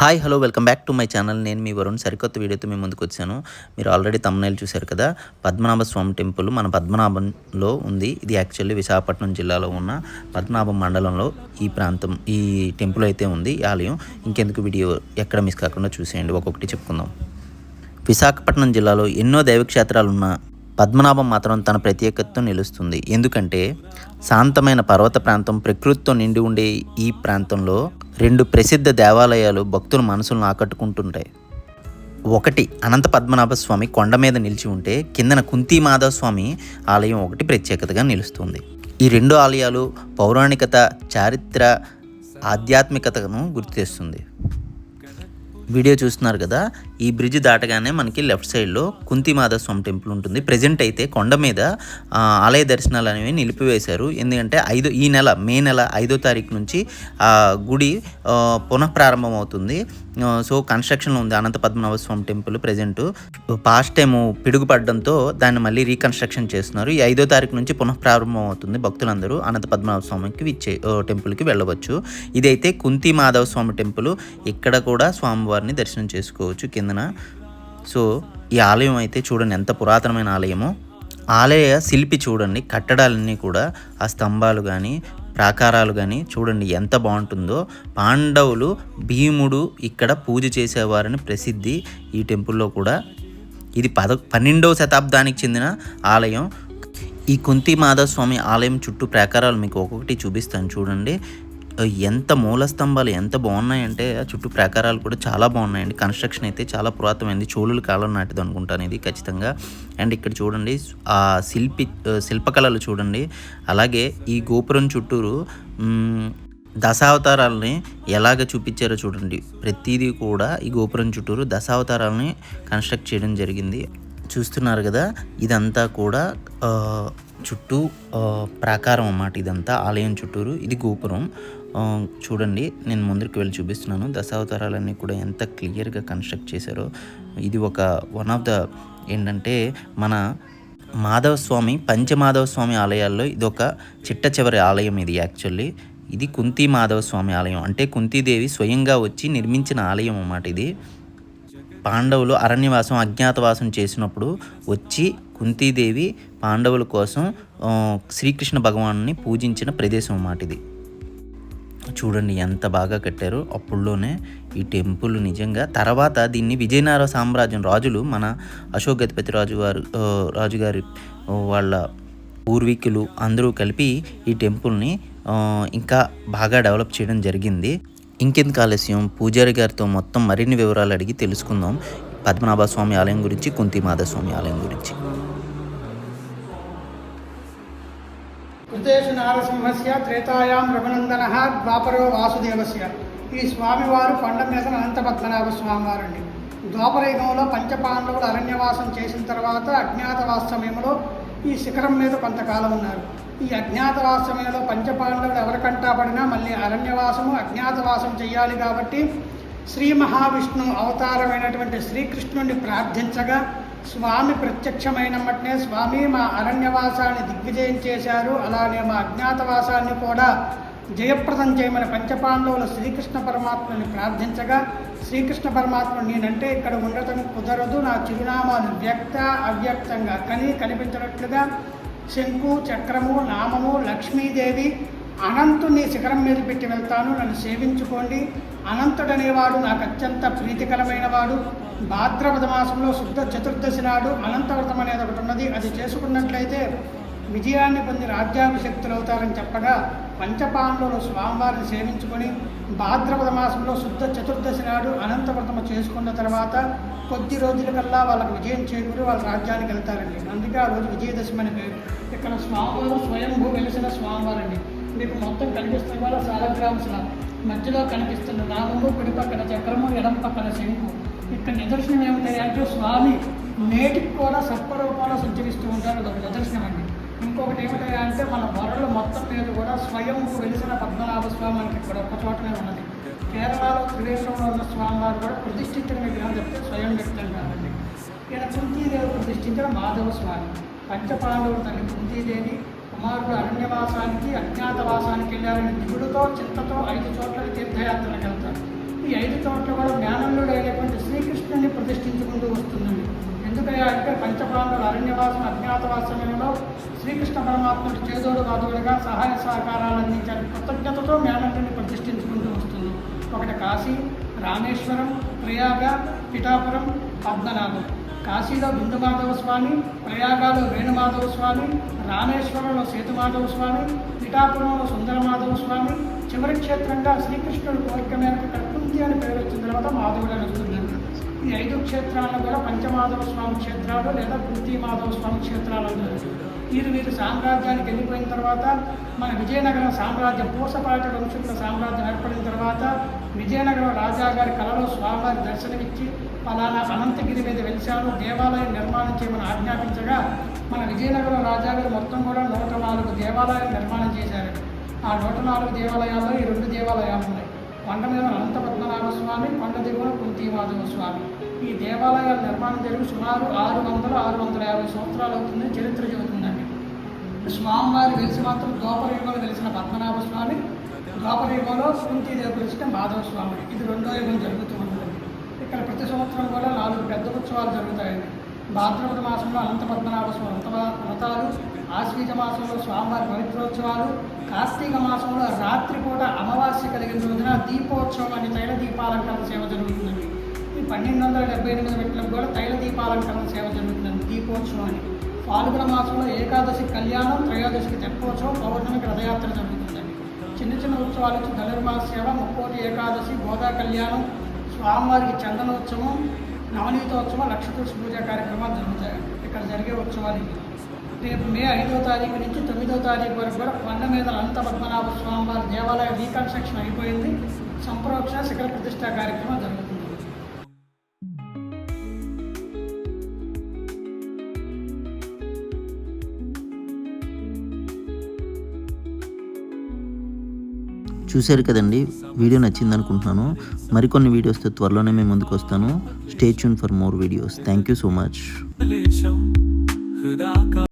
Hi hello welcome back to my channel. నేను మీ వరుణ్. సరికొత్త వీడియోతో మీ ముందుకు వచ్చాను. మీరు ఆల్రెడీ తమ్నైల్ చూశారు కదా? పద్మనాభ స్వామి టెంపుల్ మన పద్మనాభంలో ఉంది. ఇది యాక్చువల్లీ విశాఖపట్నం జిల్లాలో ఉన్న పద్మనాభం మండలంలో ఈ ప్రాంతం ఈ టెంపుల్ అయితే ఉంది ఈ ఆలయం. ఇంకెందుకు వీడియో ఎక్కడ మిస్ కాకుండా చూసేయండి. ఒక్కొక్కటి చెప్పుకుందాం. విశాఖపట్నం జిల్లాలో ఎన్నో దైవక్షేత్రాలున్న పద్మనాభం మాత్రం తన ప్రత్యేకతతో నిలుస్తుంది. ఎందుకంటే శాంతమైన పర్వత ప్రాంతం ప్రకృతితో నిండి ఉండే ఈ ప్రాంతంలో రెండు ప్రసిద్ధ దేవాలయాలు భక్తుల మనసులను ఆకట్టుకుంటుంటాయి. ఒకటి అనంత పద్మనాభ స్వామి కొండ మీద నిలిచి ఉంటే కిందన కుంతి మాధవ స్వామి ఆలయం ఒకటి ప్రత్యేకతగా నిలుస్తుంది. ఈ రెండు ఆలయాలు పౌరాణికత చారిత్ర ఆధ్యాత్మికతను గుర్తు చేస్తుంది. వీడియో చూస్తున్నారు కదా ఈ బ్రిడ్జ్ దాటగానే మనకి లెఫ్ట్ సైడ్లో కుంతిమాధవ స్వామి టెంపుల్ ఉంటుంది. ప్రజెంట్ అయితే కొండ మీద ఆలయ దర్శనాలు అనేవి నిలిపివేశారు. ఎందుకంటే ఐదో ఈ నెల మే నెల ఐదో తారీఖు నుంచి ఆ గుడి పునఃప్రారంభం అవుతుంది సో కన్స్ట్రక్షన్లో ఉంది Anantha Padmanabha Swamy temple present. Past time పిడుగుపడడంతో దాన్ని మళ్ళీ రీకన్స్ట్రక్షన్ చేస్తున్నారు. ఈ ఐదో తారీఖు నుంచి పునఃప్రారంభం అవుతుంది భక్తులందరూ అనంత పద్మనాభ స్వామికి విచ్చే టెంపుల్కి వెళ్ళవచ్చు. ఇదైతే కుంతి మాధవ స్వామి టెంపుల్. ఇక్కడ కూడా స్వామివారిని దర్శనం చేసుకోవచ్చు. కింద చెందిన సో ఈ ఆలయం అయితే చూడండి ఎంత పురాతనమైన ఆలయమో. ఆలయ శిల్పి చూడండి కట్టడాలన్నీ కూడా ఆ స్తంభాలు కానీ ప్రాకారాలు కానీ చూడండి ఎంత బాగుంటుందో. పాండవులు భీముడు ఇక్కడ పూజ చేసేవారని ప్రసిద్ధి ఈ టెంపుల్లో కూడా. ఇది పద పన్నెండవ శతాబ్దానికి చెందిన ఆలయం. ఈ కుంతి మాధవ స్వామి ఆలయం చుట్టూ ప్రాకారాలు మీకు ఒక్కొక్కటి చూపిస్తాను చూడండి. ఎంత మూల స్తంభాలు ఎంత బాగున్నాయంటే ఆ చుట్టూ ప్రాకారాలు కూడా చాలా బాగున్నాయండి. కన్స్ట్రక్షన్ అయితే చాలా పురాతనమైంది. చోళుల కాలం నాటిది అనుకుంటాను ఇది ఖచ్చితంగా. అండ్ ఇక్కడ చూడండి ఆ శిల్పి శిల్పకళలు చూడండి. అలాగే ఈ గోపురం చుట్టూరు దశావతారాలని ఎలాగ చూపించారో చూడండి. ప్రతిదీ కూడా ఈ గోపురం చుట్టూరు దశావతారాలని కన్స్ట్రక్ట్ చేయడం జరిగింది. చూస్తున్నారు కదా ఇదంతా కూడా చుట్టూ ప్రాకారం అన్నమాట ఇదంతా. ఆలయం చుట్టూరు ఇది గోపురం. చూడండి నేను ముందుకు వెళ్ళి చూపిస్తున్నాను. దశావతారాలన్నీ కూడా ఎంత క్లియర్గా కన్స్ట్రక్ట్ చేశారో. ఇది ఒక వన్ ఆఫ్ ద ఏంటంటే మన మాధవ స్వామి పంచమాధవ స్వామి ఆలయాల్లో ఇది ఒక చిట్ట చివరి ఆలయం ఇది యాక్చువల్లీ. ఇది కుంతి మాధవ స్వామి ఆలయం. అంటే కుంతీదేవి స్వయంగా వచ్చి నిర్మించిన ఆలయం అన్నమాట ఇది. పాండవులు అరణ్యవాసం అజ్ఞాతవాసం చేసినప్పుడు వచ్చి కుంతీదేవి పాండవుల కోసం శ్రీకృష్ణ భగవాను పూజించిన ప్రదేశం అన్నమాట ఇది. చూడండి ఎంత బాగా కట్టారో. అప్పుడులోనే ఈ టెంపుల్ నిజంగా తర్వాత దీన్ని విజయనగర సామ్రాజ్యం రాజులు మన అశోక్ గజపతి రాజు వారు రాజుగారి వాళ్ళ పూర్వీకులు అందరూ కలిపి ఈ టెంపుల్ని ఇంకా బాగా డెవలప్ చేయడం జరిగింది. ఇంకెందుకు ఆలస్యం? పూజారి గారితో మొత్తం మరిన్ని వివరాలు అడిగి తెలుసుకుందాం. పద్మనాభ స్వామి ఆలయం గురించి కుంతిమాధ స్వామి ఆలయం గురించి. కృతేషు నారసింహస్య త్రేతాయాం రఘునందన ద్వాపరో వాసుదేవస్య. ఈ స్వామివారు కొండ మీద అనంత పద్మనాభ స్వామివారు ద్వాపరయుగంలో పంచపాండవులు అరణ్యవాసం చేసిన తర్వాత అజ్ఞాతవాస సమయంలో ఈ శిఖరం మీద కొంతకాలం ఉన్నారు. ఈ అజ్ఞాతవాస సమయంలో పంచపాండవులు ఎవరికంటా పడినా మళ్ళీ అరణ్యవాసము అజ్ఞాతవాసం చేయాలి కాబట్టి శ్రీ మహావిష్ణు అవతారమైనటువంటి శ్రీకృష్ణుడిని ప్రార్థించగా స్వామి ప్రత్యక్షమైన మట్నే స్వామి మా అరణ్యవాసాన్ని దిగ్విజయం చేశారు. అలానే మా అజ్ఞాతవాసాన్ని కూడా జయప్రదం చేయమని పంచపాండవులు శ్రీకృష్ణ పరమాత్మని ప్రార్థించగా శ్రీకృష్ణ పరమాత్మ నేనంటే ఇక్కడ ఉండటం కుదరదు. నా చిరునామాలు వ్యక్త అవ్యక్తంగా కని కనిపించినట్లుగా శంకు చక్రము నామము లక్ష్మీదేవి అనంతుని శిఖరం మీద పెట్టి వెళ్తాను. నన్ను సేవించుకోండి. అనంతుడనేవాడు నాకు అత్యంత ప్రీతికరమైన వాడు భాద్రపద మాసంలో శుద్ధ చతుర్దశి నాడు అనంతవ్రతం అనేది ఒకటి ఉన్నది. అది చేసుకున్నట్లయితే విజయాన్ని పొంది రాజ్యాభిషక్తులు అవుతారని చెప్పగా పంచపాండవులు స్వామివారిని సేవించుకొని భాద్రపద మాసంలో శుద్ధ చతుర్దశి నాడు అనంతవ్రతము చేసుకున్న తర్వాత కొద్ది రోజులకల్లా వాళ్ళకి విజయం చేకూరి వాళ్ళ రాజ్యానికి వెళ్తారండి. అందుకే ఆ రోజు విజయదశమి అని పేరు. ఇక్కడ స్వామివారు స్వయంభూ వెలిసిన స్వామివారండి. మీకు మొత్తం కనిపిస్తున్న వాళ్ళ సాలగ్రామశిల మధ్యలో కనిపిస్తున్న నామము కుడి పక్కన చక్రము ఎడం పక్కన శంకు ఇక్కడ నిదర్శనం ఏమిటి అంటే స్వామి నేటికి కూడా సర్పరూపాలు సంచరిస్తూ ఉంటారు. అదొక నిదర్శనం అండి. ఇంకొకటి ఏమిటి అంటే మన వరలు మొత్తం మీద కూడా స్వయం వెలిసిన పద్మనాభ స్వామి మనకి ఇక్కడ ఒక్క చోటనే ఉన్నది. కేరళలో త్రివేశ్వరంలో ఉన్న స్వామివారు కూడా ప్రతిష్ఠించిన విగ్రహం చెప్తే స్వయం వ్యక్తం కాదండి ఈయన కుంతీదేవి ప్రతిష్ఠించిన మాధవ స్వామి. పంచపాండవుడు తల్లి కుంతీదేవి కుమారుడు అరణ్యవాసానికి అజ్ఞాతవాసానికి వెళ్ళారని దిగుడుతో చింతతో ఐదు చోట్ల తీర్థయాత్రలకు వెళ్తారు. ఐదు చోట్ల కూడా జ్ఞానంలో అయినటువంటి శ్రీకృష్ణుని ప్రతిష్ఠించుకుంటూ వస్తుందండి. ఎందుకయ్యా అంటే పంచపాండవుల అరణ్యవాసం అజ్ఞాతవాసంలో శ్రీకృష్ణ పరమాత్ముడు చేదోడు బాధువులుగా సహాయ సహకారాలు అందించాలి కృతజ్ఞతతో జ్ఞానంలోని ప్రతిష్ఠించుకుంటూ వస్తుంది ఒకటి కాశీ రామేశ్వరం ప్రయాగ పిఠాపురం పద్మనాభం. కాశీలో బిందుమాధవ స్వామి ప్రయాగాలో వేణుమాధవ స్వామి రామేశ్వరంలో సేతుమాధవ స్వామి పిఠాపురంలో సుందరమాధవ స్వామి చివరి క్షేత్రంగా శ్రీకృష్ణుడు కోరిక మేరకు కట్టుంతి అని పేరు వచ్చిన తర్వాత మాధవుడు అని వస్తుంది ఈ ఐదు క్షేత్రాల్లో కూడా పంచమాధవ స్వామి క్షేత్రాలు లేదా కుంతి మాధవ స్వామి క్షేత్రాలు అంటారు వీరు వీరు సామ్రాజ్యానికి వెళ్ళిపోయిన తర్వాత మన విజయనగరం సామ్రాజ్యం పూసపాటి వంశంలో సామ్రాజ్యం ఏర్పడిన తర్వాత విజయనగరం రాజాగారి కలలో కళలో స్వామివారి దర్శనమిచ్చి పలానా అనంతగిరి మీద వెలిశాను దేవాలయం నిర్మాణం చేయమని ఆజ్ఞాపించగా మన విజయనగరం రాజాగారు మొత్తం కూడా నూట నాలుగు దేవాలయాలు నిర్మాణం చేశారు. ఆ నూట నాలుగు దేవాలయాల్లో ఈ రెండు దేవాలయాలు ఉన్నాయి. కొండ మీద స్వామి కొండ దిగువన కుంతిమాధవ స్వామి. ఈ దేవాలయాల నిర్మాణం జరిగి సుమారు ఆరు వందల ఆరు వందల యాభై సంవత్సరాలు అవుతుంది చరిత్ర చెబుతుందండి. స్వామివారి వెలిసి మాత్రం ద్వాపరయుగంలో వెలిసిన పద్మనాభ స్వామి ద్వాపరయుగంలో కుంతీదేవి వెలిసిన మాధవ స్వామి. ఇది రెండో యుగం జరుగుతూ ఉంటుంది ఇక్కడ ప్రతి సంవత్సరం కూడా నాలుగు పెద్ద ఉత్సవాలు జరుగుతాయండి. భాద్రపద మాసంలో అనంత పద్మనాభ స్వామి వ్రత- వ్రతాలు ఆశ్వీజ మాసంలో స్వామివారి పవిత్రోత్సవాలు కార్తీక మాసంలో రాత్రిపూట అమావాస్య కలిగిన రోజున దీపోత్సవం అనే తైల దీపాలంకరణ సేవ జరుగుతుందండి. ఈ పన్నెండు వందల డెబ్బై ఎనిమిది మెట్లకు కూడా తైల దీపాలంకరణ సేవ జరుగుతుందండి దీపోత్సవం అని పాల్గొన మాసంలో ఏకాదశి కళ్యాణం త్రయోదశికి తెప్పోత్సవం పౌర్ణమికి రథయాత్ర జరుగుతుందండి. చిన్న చిన్న ఉత్సవాలు ధనుర్మాస సేవ ముక్కోటి ఏకాదశి గోదా కళ్యాణం స్వామివారికి చందనోత్సవం నవనీతోత్సవం లక్షతులసి పూజ కార్యక్రమాలు జరుగుతాయి. ఇక్కడ జరిగే ఉత్సవాలు రేపు మే ఐదో తారీఖు నుంచి తొమ్మిదో తారీఖు వరకు కూడా కొండ మీద అనంత పద్మనాభ స్వామివారి దేవాలయ రీకన్స్ట్రక్షన్ అయిపోయింది. సంప్రోక్షణ శిఖర ప్రతిష్ట కార్యక్రమం జరుగుతుంది. చూశారు కదండి వీడియో నచ్చింది అనుకుంటున్నాను మరికొన్ని వీడియోస్తో త్వరలోనే మేము ముందుకు వస్తాను. Stay tune for more videos thank you so much